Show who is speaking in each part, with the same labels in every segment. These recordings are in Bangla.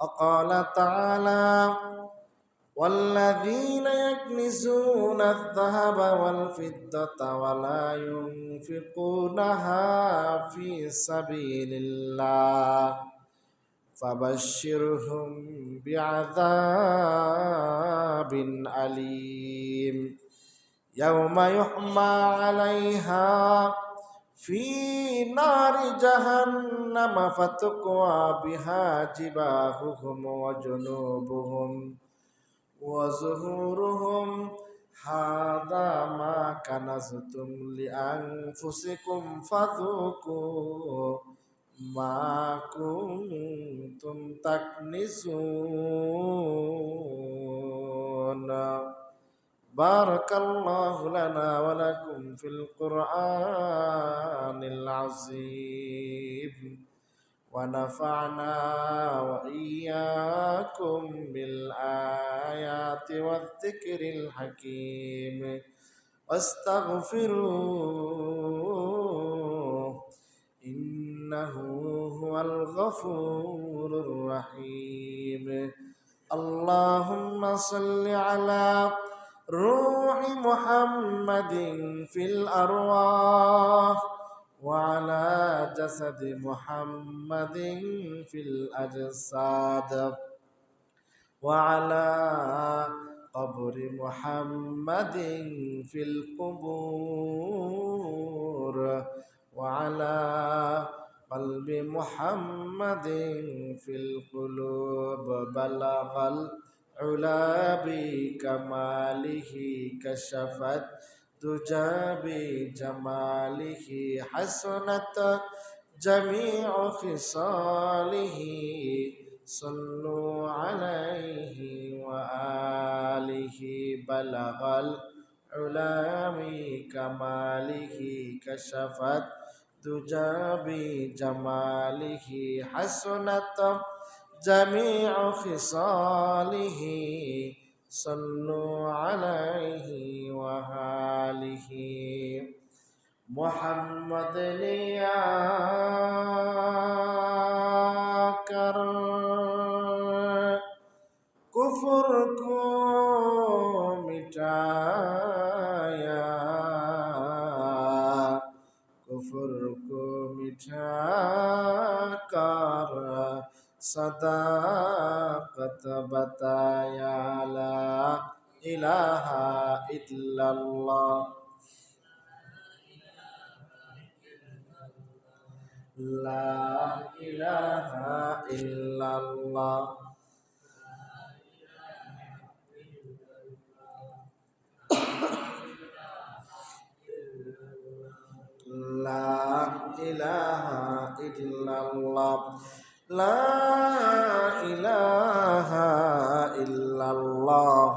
Speaker 1: وقال تعالى والذين يكنزون الذهب والفضة ولا ينفقونها في سبيل الله فبشرهم بعذاب أليم يوم يحمى عليها ফি নারি জাহান্নাম ফাতকুয়া বিহা জিবাহুহুম ওয়া জুনুবুহুম ওয়া যুহুরুহুম হাদা মা কানাজতুম লিআনফুসিকুম ফাযুকু মা কুনতুম তাকনিসুন بارك الله لنا ولكم في القرآن العظيم. ونفعنا وإياكم بالآيات والذكر الحكيم. واستغفروه إنه هو الغفور الرحيم. اللهم صل على روح محمد في الأرواح وعلى جسد محمد في الأجساد وعلى قبر محمد في القبور وعلى قلب محمد في القلوب بلغ العلا بكماله كشفت تجا بجماله حسنت جميع خصاله صلوا عليه وآله بلغ العلا بكماله كشفت تجا بجماله حسنت جميع خصاله صلوا عليه وآله. محمد ليا کر کفر کو صداقت بتايا لا إله إلا الله لا إله إلا الله لا إله إلا الله لا إله إلا الله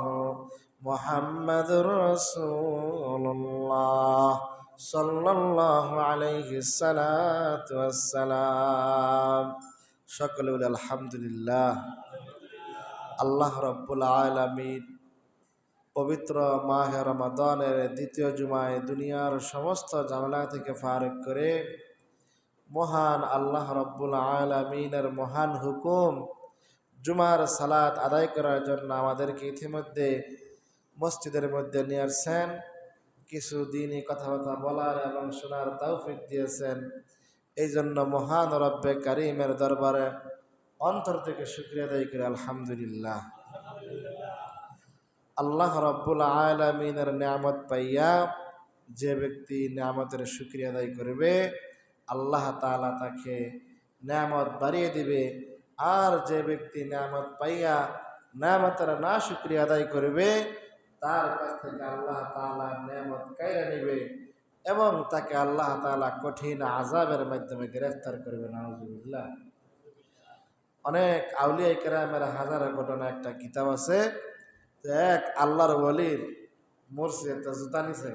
Speaker 1: محمد رسول الله صلى الله عليه الصلاة والسلام সকলে বলে আলহামদুলিল্লাহ আল্লাহ রব্বুল আলমিন পবিত্র মাহে রমাদানের দ্বিতীয় জুমায় দুনিয়ার সমস্ত ঝামেলা থেকে ফারুক করে মহান আল্লাহ রব্বুল আলমিনের মহান হুকুম, জুমার সালাত আদায় করার জন্য আমাদেরকে ইতিমধ্যে মসজিদের মধ্যে নিয়ে আসছেন। কিছু দিনই কথাবার্তা বলার এবং শোনার তৌফিক দিয়েছেন। এই জন্য মহান রব্বে কারিমের দরবারে অন্তর থেকে শুক্রিয়া আদায় করে, আলহামদুলিল্লাহ। আল্লাহ রব্বুল আলমিনের নিয়ামত পাইয়া যে ব্যক্তি নিয়ামতের শুক্রিয়া আদায় করবে আল্লাহ তালা তাকে নিয়ামত বাড়িয়ে দিবে। আর যে ব্যক্তি নিয়ামত পাইয়া নিয়ামতের না শুক্রিয়া আদায় করবে, তার কাছ থেকে আল্লাহ তালা নিয়ামত কাইরা নিবে এবং তাকে আল্লাহ তালা কঠিন আজাবের মাধ্যমে গ্রেফতার করবে। নাজুবিল্লাহ অনেক আউলিয়া কেরামের হাজার ঘটনা একটা কিতাব আছে এক আল্লাহর বলির একটা জুতা নিছে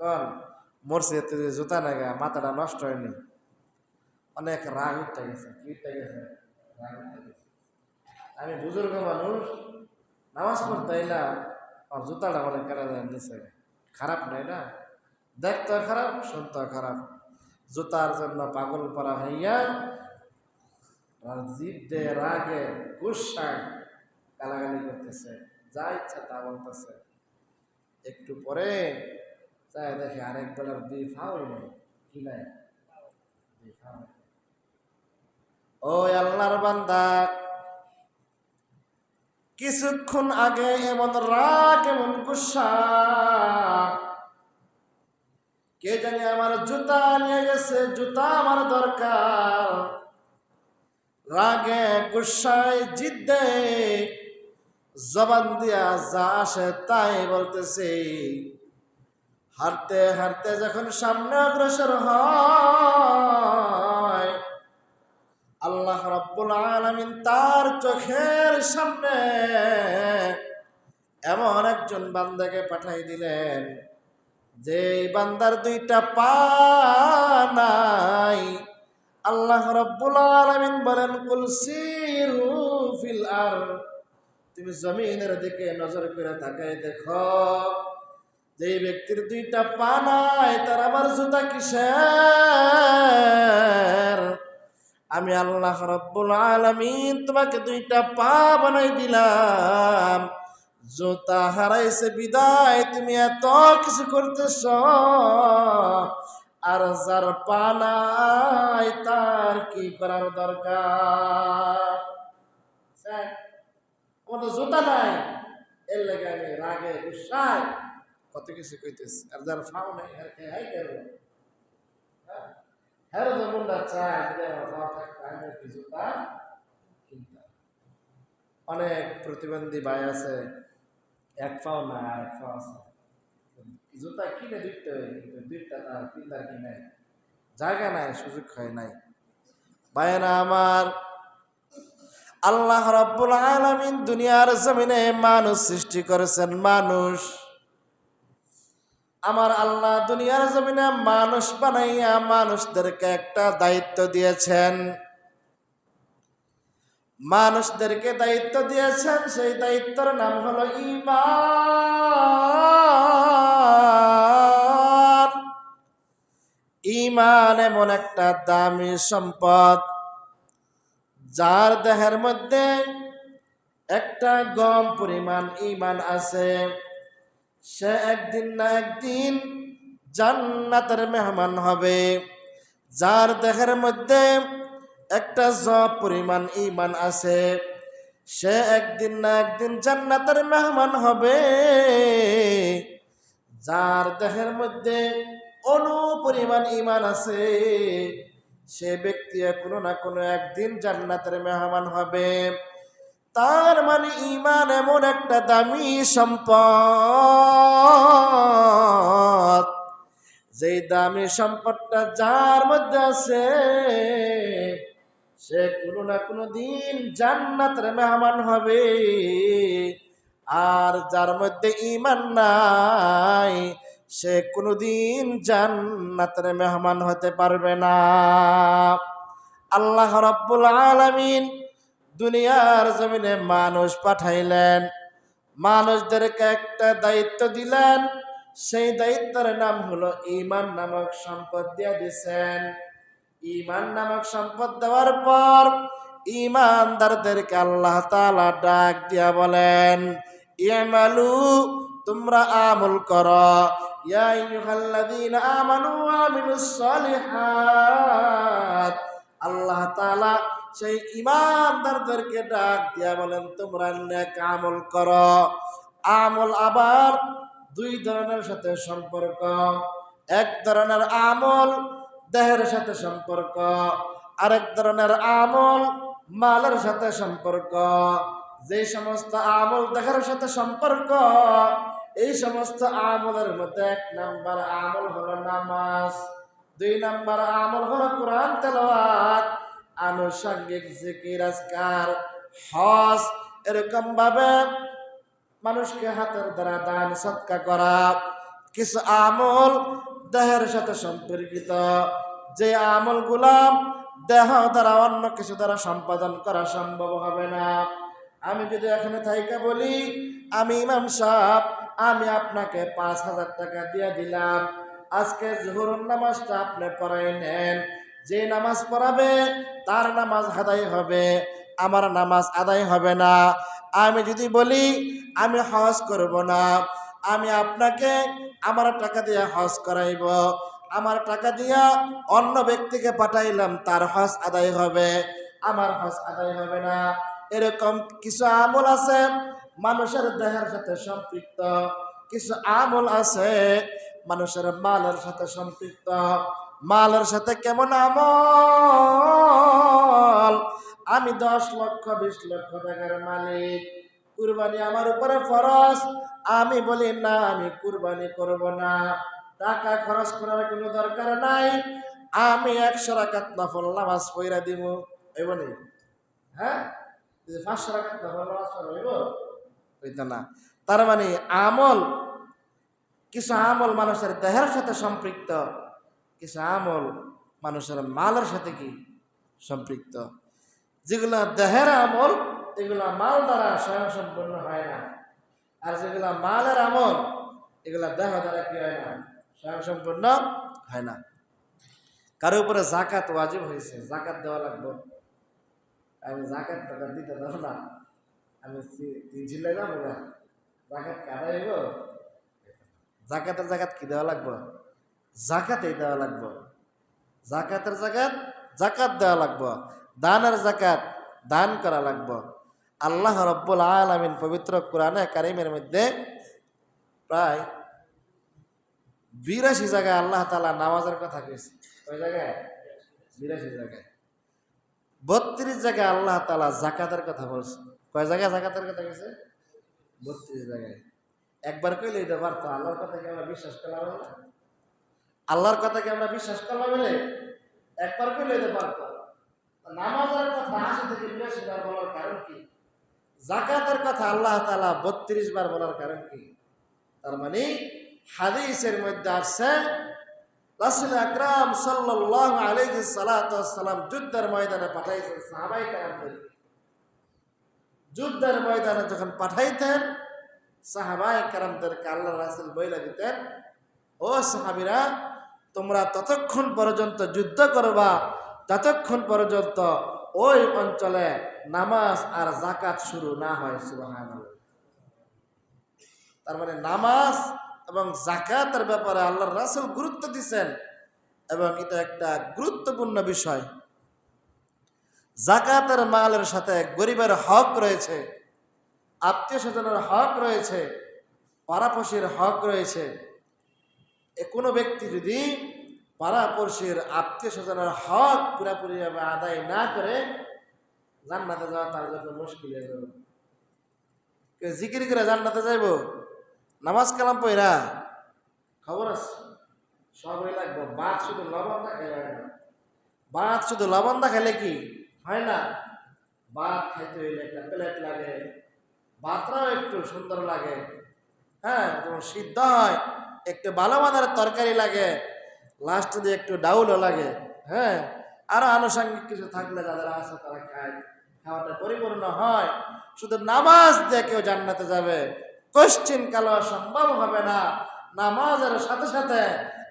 Speaker 1: কন? মরছে যে জুতা নাগা মাথাটা নষ্ট হয়নি। অনেক রাগ উঠে গেছে, কি উঠে গেছে? রাগ গেছে। আমি বুজুর্গ মানুষ নামাজ পড়তে এলাম আর জুতাটা অনেক কেনা যায় নিচে খারাপ নয় না? দেখতে খারাপ শুনতে খারাপ জুতার জন্য পাগল করা হইয়া জিদ দিয়ে রাগে গুসায় গালাগালি করতেছে, যা ইচ্ছা তা বলতেছে। একটু পরে চাই, দেখে আরেক বেলার ফাউল কি ও আল্লাহর বান্দা, কিছুক্ষণ আগে এমন রাগ, এমন গুসা, কে জানি আমার জুতা নিয়ে গেছে, জুতা আমার দরকার। রাগে, গুসায়, জিদ্দে, জবান দিয়া যা আসে তাই বলতেছে। হাঁটতে হাঁটতে যখন সামনে অগ্রসর হয়, আল্লাহ রব্বুল আলামিন তার চোখের সামনে এমন একজন বান্দাকে পাঠাই দিলেন, যে বান্দার দুইটা পা নাই। আল্লাহ রব্বুল আলামিন বলেন, কুল সিরু ফিল আর তুমি জমিনের দিকে নজর করে তাকাই দেখো। যে ব্যক্তির দুইটা পা নাই, তার আবার জুতা কিসের? আমি আল্লাহ রব্বুল আলামিন তোমাকে দুইটা পা বানাই দিলাম। জুতা হারাইছে, বিদায়, তুমি এত কিছু করতেছ। আর যার পা নাই, তার কি করার দরকার? আমার তো জুতা নাই। এর লাগে আমি রাগে গুসাই কত কিছু কইতেছি? আর যার ফাও নাই আর কে হাই করব হ্যাঁ? তো মুন্ডা চায় যদি আমার পা থাকতো আমি কি জুতা কিনতাম অনেক প্রতিবন্ধী ভাই আছে, এক পাও না আর এক পাও আছে। জুতা কিনে হয়, কিন্তু দুইটা তার তিনটার কিনে জায়গা নাই, সুযোগ হয় নাই। ভাইয়েরা আমার, আল্লাহ রব্বুল আলামিন দুনিয়ার জমিনে মানুষ সৃষ্টি করেছেন, মানুষ। আমার আল্লাহ দুনিয়ার জমিনে মানুষ বানাইয়া মানুষদেরকে একটা দায়িত্ব দিয়েছেন। মানুষদেরকে দায়িত্ব দিয়েছেন, সেই দায়িত্বের নাম হলো ইমান ইমান এমন একটা দামি সম্পদ, যার দেহের মধ্যে একটা গম পরিমাণ ইমান আছে। সে একদিন না একদিন জান্নাতের মেহমান হবে। যার দেহের মধ্যে একটা জব পরিমাণ ইমান আছে, সে একদিন না একদিন জান্নাতের মেহমান হবে। যার দেহের মধ্যে অনু পরিমাণ ইমান আছে, সে ব্যক্তি কোনো না কোনো একদিন জান্নাতের মেহমান হবে। তার মানে ইমান এমন একটা দামি সম্পদ। যেই দামি সম্পদটা যার মধ্যে আছে, সে কোনো না কোনো দিন জান্নাতের মেহমান হবে। আর যার মধ্যে ইমান নাই, সে কোনোদিন জান্নাতের মেহমান হতে পারবে না। আল্লাহ রব্বুল আলামিন দুনিয়ার জমিনে মানুষ পাঠাইলেন। মানুষদেরকে একটা দায়িত্ব দিলেন। সেই দায়িত্বের নাম হলো ইমান নামক সম্পদ দিয়ে দিছেন। ইমান নামক সম্পদ দেওয়ার পর ইমানদারদেরকে আল্লাহ তাআলা ডাক দিয়া বলেন, ইয়ামালু, তোমরা আমল করো। আল্লাহ তাআলা সেই ইমানদারদেরকে ডাক দিয়া বলেন, তোমরা নেক আমল কর। আমল আবার দুই ধরনের সাথে সম্পর্ক। এক ধরনের আমল দেহের সাথে সম্পর্ক, আরেক ধরনের আমল মালের সাথে সম্পর্ক। যে সমস্ত আমল দেহের সাথে সম্পর্ক, এই সমস্ত আমলের মধ্যে এক নাম্বার আমল হলো নামাজ, দুই নাম্বার আমল হলো কোরআন তেলাওয়াত আনুষঙ্গিক জিকির হজ, এরকম ভাবে মানুষকে হাতের দ্বারা দান সৎকা করা, কিছু আমল দেহের সাথে সম্পর্কিত। যে আমল গুলাম দেহ দ্বারা অন্য কিছু দ্বারা সম্পাদন করা সম্ভব হবে না। আমি যদি এখানে থাইকা বলি, আমি ইমাম সাহেব, আমি আপনাকে পাঁচ হাজার টাকা দিয়ে দিলাম। আজকে জোহর নামাজটা আপনি পড়াই নেন। যে নামাজ পড়াবে, তার নামাজ আদায় হবে। আমার নামাজ আদায় হবে না। আমি যদি বলি, আমি হজ করব না। আমি আপনাকে আমার টাকা দিয়ে হজ করাইব। আমার টাকা দিয়া অন্য ব্যক্তিকে পাঠাইলাম, তার হজ আদায় হবে। আমার হজ আদায় হবে না। এরকম কিছু আমল আছে, মানুষের দেহের সাথে সম্পৃক্ত। কিছু আমল আছে, মানুষের মালের সাথে সম্পৃক্ত। মালের সাথে কেমন আমল? আমি দশ লক্ষ, বিশ লক্ষ টাকার মালিক। কুরবানি আমার উপরে ফরজ। আমি বলি, না, আমি কুরবানি করব না। টাকা খরচ করার কোনো দরকার নাই। আমি একশো রাকাত নফল নামাজ পইরা দিব। হইব নি? হ্যাঁ? যদি পাঁচশো রাকাত নফল নামাজ না। তার মানে আমল, কিছু আমল মানুষের দেহের সাথে সম্পৃক্ত। কিছু আমল মানুষের মালের সাথে কি সম্পৃক্ত? যেগুলো দেহের আমল, এগুলা মাল দ্বারা স্বয়ংসম্পূর্ণ হয় না। আর যেগুলা মালের আমল, এগুলা দেহ দ্বারা কি হয় না? স্বয়ংসম্পূর্ণ হয় না। কারও উপরে জাকাত ওয়াজিব হয়েছে জাকাত দেওয়া লাগবে। আমি জাকাত টাকা দিতে পারব না। আমি তিন ঝিলে যাব না জাকাত কাটা হইব? জাকাতের জাকাত কি দেওয়া লাগবে? জাকাতেই দেওয়া লাগবে। জাকাতের জাকাত জাকাত দেওয়া লাগবে। দানের জাকাত দান করা লাগবে। আল্লাহ রব্বুল আলমিন পবিত্র কোরআনে কারিমের মধ্যে প্রায় বিরাশি জায়গায় আল্লাহ তালা নামাজের কথা কইছে। ওই জায়গায়? বিরাশি জায়গায়। বত্রিশ জায়গায় আল্লাহ তালা জাকাতের কথা বলছে। কয় জায়গায় জাকাতের কথা কইছে? বত্রিশ জায়গায়। একবার কইলে এটা পারতো, আল্লাহর কথা কি আমরা বিশ্বাস করলাম না? আল্লাহর কথা কি আমরা বিশ্বাস করলাম বলে একবার কইলে এটা পারতো নামাজের কথা আশি থেকে বিরাশি বার বলার কারণ কি? জাকাতের কথা আল্লাহ তালা বত্রিশ বার বলার কারণ কি? তার মানে হাদিসের মধ্যে আসছে, রাসুল আকরাম সাল্লাহ আলাইহি সালাম যুদ্ধের ময়দানে পাঠাইছেন, সাহাবাই কারামদের যুদ্ধের ময়দানে যখন পাঠাইতেন, সাহাবাই কারামদেরকে আল্লাহ রাসুল বইলা দিতেন, ও সাহাবিরা তোমরা ততক্ষণ পর্যন্ত যুদ্ধ করবা, ততক্ষণ পর্যন্ত ওই অঞ্চলে নামাজ আর জাকাত শুরু না হয়, সুবহানাল্লাহ। তার মানে নামাজ এবং জাকাতের ব্যাপারে আল্লাহর রাসুল গুরুত্ব দিচ্ছেন এবং এটা একটা গুরুত্বপূর্ণ বিষয়। জাকাতের মালের সাথে গরিবের হক রয়েছে, আত্মীয় স্বজনের হক রয়েছে, পাড়াপড়শির হক রয়েছে কোনো ব্যক্তি যদি পাড়াপড়শির আত্মীয় স্বজনের হক পুরাপুরিভাবে আদায় না করে, জান্নাতে যাওয়া তার জন্য মুশকিল হয়ে যাবে। জিকির করে জান্নাতে যাইব? নামাজ কালাম পইরা? খবর আছে। সবই লাগবে। বাদ শুধু লবণ দা খাইলে না। বাদ শুধু লবণ দা খাইলে কি হয় না? ভাত খাইতে হইলে একটা প্লেট লাগে। ভাতটাও একটু সুন্দর লাগে। হ্যাঁ যেমন সিদ্ধ হয় একটু ভালো মানের তরকারি লাগে লাস্টে দিয়ে একটু ডাউলও লাগে হ্যাঁ? আরও আনুষঙ্গিক কিছু থাকলে যাদের আছে তারা খায়। খাওয়াটা পরিপূর্ণ হয়। শুধু নামাজ দিয়ে কেউ জান্নাতে যাবে কোশ্চিন কালো সম্ভব হবে না। নামাজের সাথে সাথে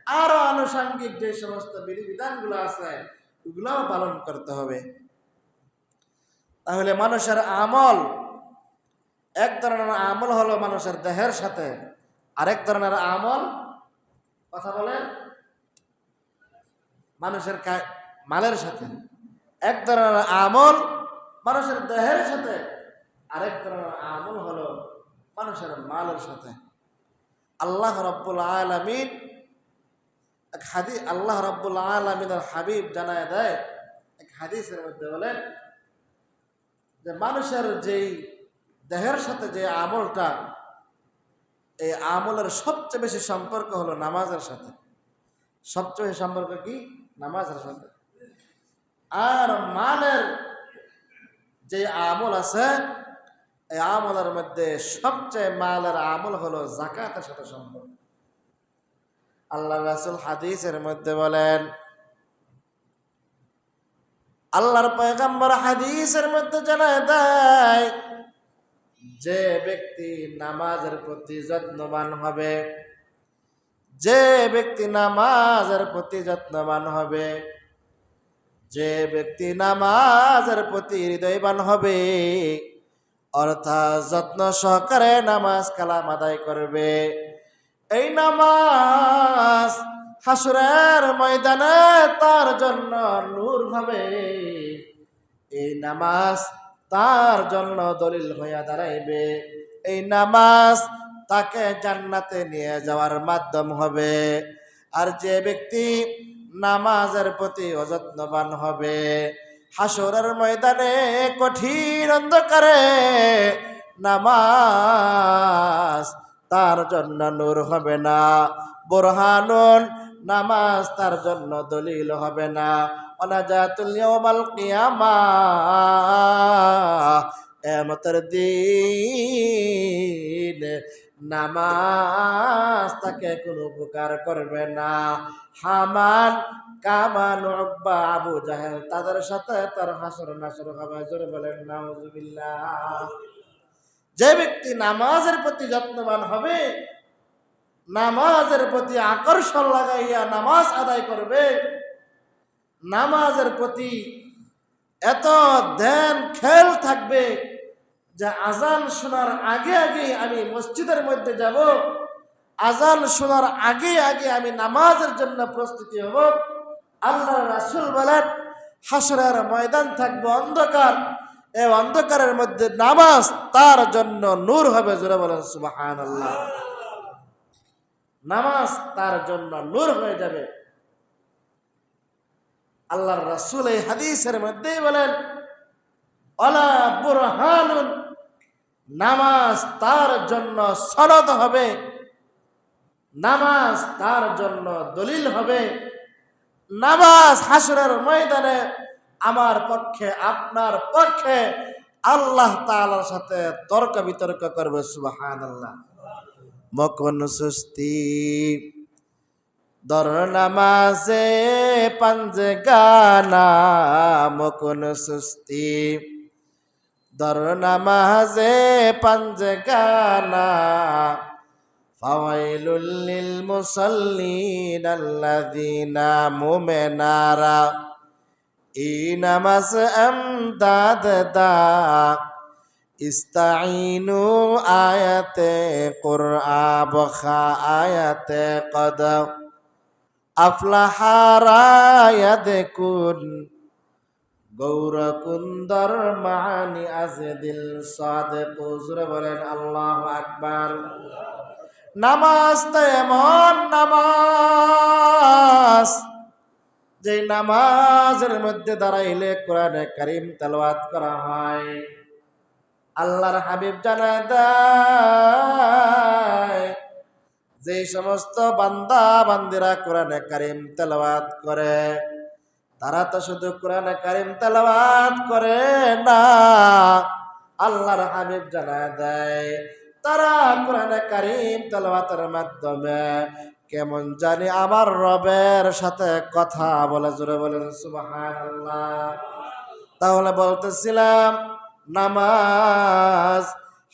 Speaker 1: আরও আনুষঙ্গিক যে সমস্ত বিধিবিধানগুলো আছে, ওগুলোও পালন করতে হবে। তাহলে মানুষের আমল, এক ধরনের আমল হলো মানুষের দেহের সাথে। আরেক ধরনের আমল, কথা বলেন, মানুষের মালের সাথে। এক ধরনের আমল মানুষের দেহের সাথে, আরেক ধরনের আমল হলো মানুষের মালের সাথে। আল্লাহ রব্বুল আলমিন এক হাদি, আল্লাহ রব্বুল আলমিনের হাবিব জানায় দেয়, এক হাদিসের মধ্যে বলেন যে, মানুষের যেই দেহের সাথে যে আমলটা এই আমলের সবচেয়ে বেশি সম্পর্ক হলো নামাজের সাথে। সবচেয়ে বেশি সম্পর্ক কি? নামাজের সাথে। আর মালের যে আমল আছে, এই আমলের মধ্যে সবচেয়ে মালের আমল হলো জাকাতের সাথে সম্পর্ক। আল্লাহ রাসুল হাদিসের মধ্যে বলেন, আল্লাহর পয়গম্বর হাদিসের মধ্যে জানায় দেয় যে ব্যক্তি নামাজের প্রতি যত্নবান হবে, যে ব্যক্তি নামাজের প্রতি যত্নবান হবে, যে ব্যক্তি নামাজের প্রতি হৃদয়বান হবে, অর্থাৎ যত্ন সহকারে নামাজ কালাম আদায় করবে। এই নামাজ হাসুরের ময়দানে তার জন্য নূর হবে এই নামাজ তার জন্য দলিল হইয়া দাঁড়াইবে। এই নামাজ তাকে জান্নাতে নিয়ে যাওয়ার মাধ্যম হবে। আর যে ব্যক্তি নামাজের প্রতি অযত্নবান হবে হাসরের ময়দানে কঠিন অন্ধকারে নামাজ তার জন্য নূর হবে না। বোরহানুন, নামাজ তার জন্য দলিল হবে না। অনাজাতুল ইয়াউমাল কিয়ামা। এমতের দিন নামাজ তাকে কোনো উপকার করবে না। হামান কামান আবু জাহেল, তাদের সাথে তার হাসর নাসর হবে। জোরে বলেন নাউজুবিল্লাহ যে ব্যক্তি নামাজের প্রতি যত্নবান হবে, নামাজের প্রতি আকর্ষণ লাগাইয়া নামাজ আদায় করবে নামাজের প্রতি এত ধ্যান, খেল থাকবে যে আজান শোনার আগে আগে আমি মসজিদের মধ্যে যাব, আজান শোনার আগে আগে আমি নামাজের জন্য প্রস্তুতি হব। আল্লাহ রাসুল বলেন হাসরের ময়দান থাকবে অন্ধকার, এই অন্ধকারের মধ্যে নামাজ তার জন্য নূর হবে, জোরে বলেন আল্লাহ নামাজ তার জন্য নূর হয়ে যাবে। আল্লাহর রাসুল এই হাদিসের মধ্যেই বলেন অলা বুরহানুন, নামাজ তার জন্য সনদ হবে, নামাজ তার জন্য দলিল হবে। নামাজ হাসরের ময়দানে আমার পক্ষে, আপনার পক্ষে আল্লাহ তাআলার সাথে তর্ক বিতর্ক করবে সুবাহান আল্লাহ মকন সুস্তি দর নামাজে পঞ্জ গানা মকন সুস্তি দর নামাজে পঞ্জ গানা ফাওয়াইলুল লিল মুসাল্লিন আল্লাযীনা মুমিনারা। এই নামাজ আমদাদ দা। ইস্তাইনু আয়াতে কুরআ বখা আয়াতে কদ আফলাহারায়াদকুন গৌরকুন্দর মানি আজদিল সাদেক। হুজুরে বলেন, আল্লাহ আকবার। নামাজ তো এমন নামাজ যে নামাজের মধ্যে দাঁড়াইলে কোরআনে কারিম তেলাওয়াত করা হয়। আল্লাহর হাবিব জানা দেয় যে সমস্ত বান্দা বান্দিরা কোরআনে কারিম তেলাওয়াত করে, তারা তো শুধু কোরআনে কারিম তেলাওয়াত করে না, আল্লাহর হাবিব জানা দেয়, তারা কোরআনে কারিম তেলাওয়াতের মাধ্যমে কেমন জানি আমার রবের সাথে কথা বলে, জোরে বলেন সুবহানাল্লাহ। তাহলে বলতেছিলাম, নামাজ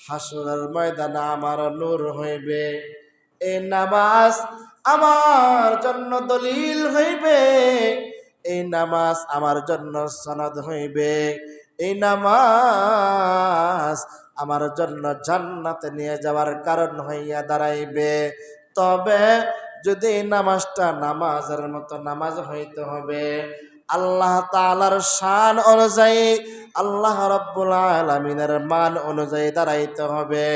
Speaker 1: হাসরের ময়দানে আমার নূর হইবে। এই নামাজ আমার জন্য দলিল হইবে। এই নামাজ আমার জন্য সনদ হইবে। এই নামাজ আমার জন্য জান্নাতে নিয়ে যাওয়ার কারণ হইয়া দাঁড়াইবে। তবে যদি নামাজটা নামাজের মতো নামাজ হইতে হবে আল্লাহ তালার শান অনুযায়ী আল্লাহ রব্বুল আলমিনের মান অনুযায়ী দাঁড়াইতে হবে।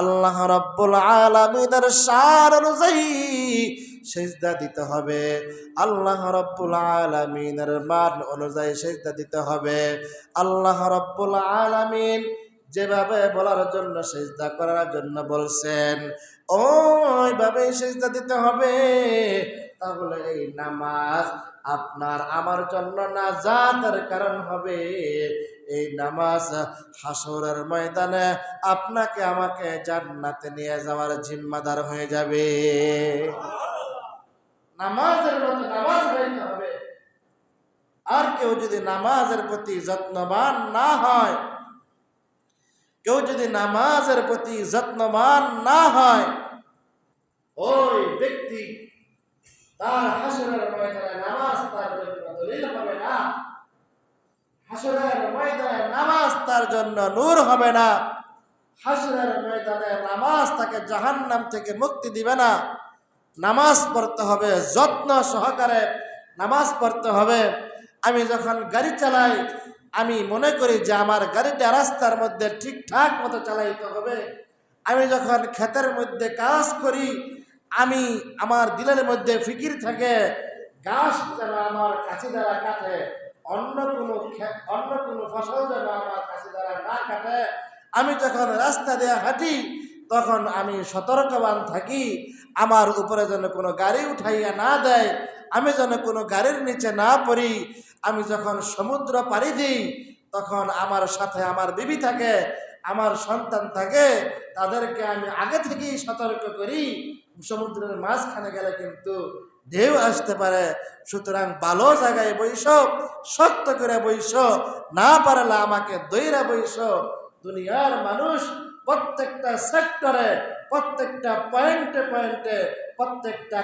Speaker 1: আল্লাহ রব্বুল আলমিনের শান অনুযায়ী সেজদা দিতে হবে। আল্লাহ রব্বুল আলমিনের মান অনুযায়ী সেজদা দিতে হবে। আল্লাহ রব্বুল আলমিন যেভাবে বলার জন্য সেজদা করার জন্য বলছেন ওইভাবে সেজদা দিতে হবে। তাহলে এই নামাজ আপনার আমার জন্য না কারণ হবে। এই নামাজ হাসরের ময়দানে আপনাকে আমাকে জান্নাতে নিয়ে যাওয়ার জিম্মাদার হয়ে যাবে। নামাজের মতো নামাজ হবে। আর কেউ যদি নামাজের প্রতি যত্নবান না হয়, কেউ যদি নামাজের প্রতি যত্নবান না হয়, ওই ব্যক্তি তার হাসরের ময়দানে নামাজ তার জন্য দলিল হবে না। হাসরের ময়দানে নামাজ তার জন্য নূর হবে না। হাসরের ময়দানে নামাজ তাকে জাহান্নাম থেকে মুক্তি দিবে না। নামাজ পড়তে হবে, যত্ন সহকারে নামাজ পড়তে হবে। আমি যখন গাড়ি চালাই, আমি মনে করি যে আমার গাড়িটা রাস্তার মধ্যে ঠিকঠাক মতো চালাইতে হবে। আমি যখন ক্ষেতের মধ্যে কাজ করি আমি আমার দিলের মধ্যে ফিকির থাকে, গাছ যেন আমার কাছে দ্বারা কাটে, অন্য কোনো অন্য কোনো ফসল যেন আমার কাছে দ্বারা না কাটে, আমি যখন রাস্তা দিয়ে হাঁটি, তখন আমি সতর্কবান থাকি, আমার উপরে যেন কোনো গাড়ি উঠাইয়া না দেয়, আমি যেন কোনো গাড়ির নিচে না পড়ি, আমি যখন সমুদ্র পাড়ি দিই, তখন আমার সাথে আমার বিবি থাকে আমার সন্তান থাকে, তাদেরকে আমি আগে থেকেই সতর্ক করি। সমুদ্রের মাঝখানে গেলে কিন্তু ঢেউ আসতে পারে। সুতরাং ভালো জায়গায় বৈশ শক্ত করে বৈশ না পারলে আমাকে দৈরা বৈশ দুনিয়ার মানুষ প্রত্যেকটা সেক্টরে প্রত্যেকটা পয়েন্টে পয়েন্টে প্রত্যেকটা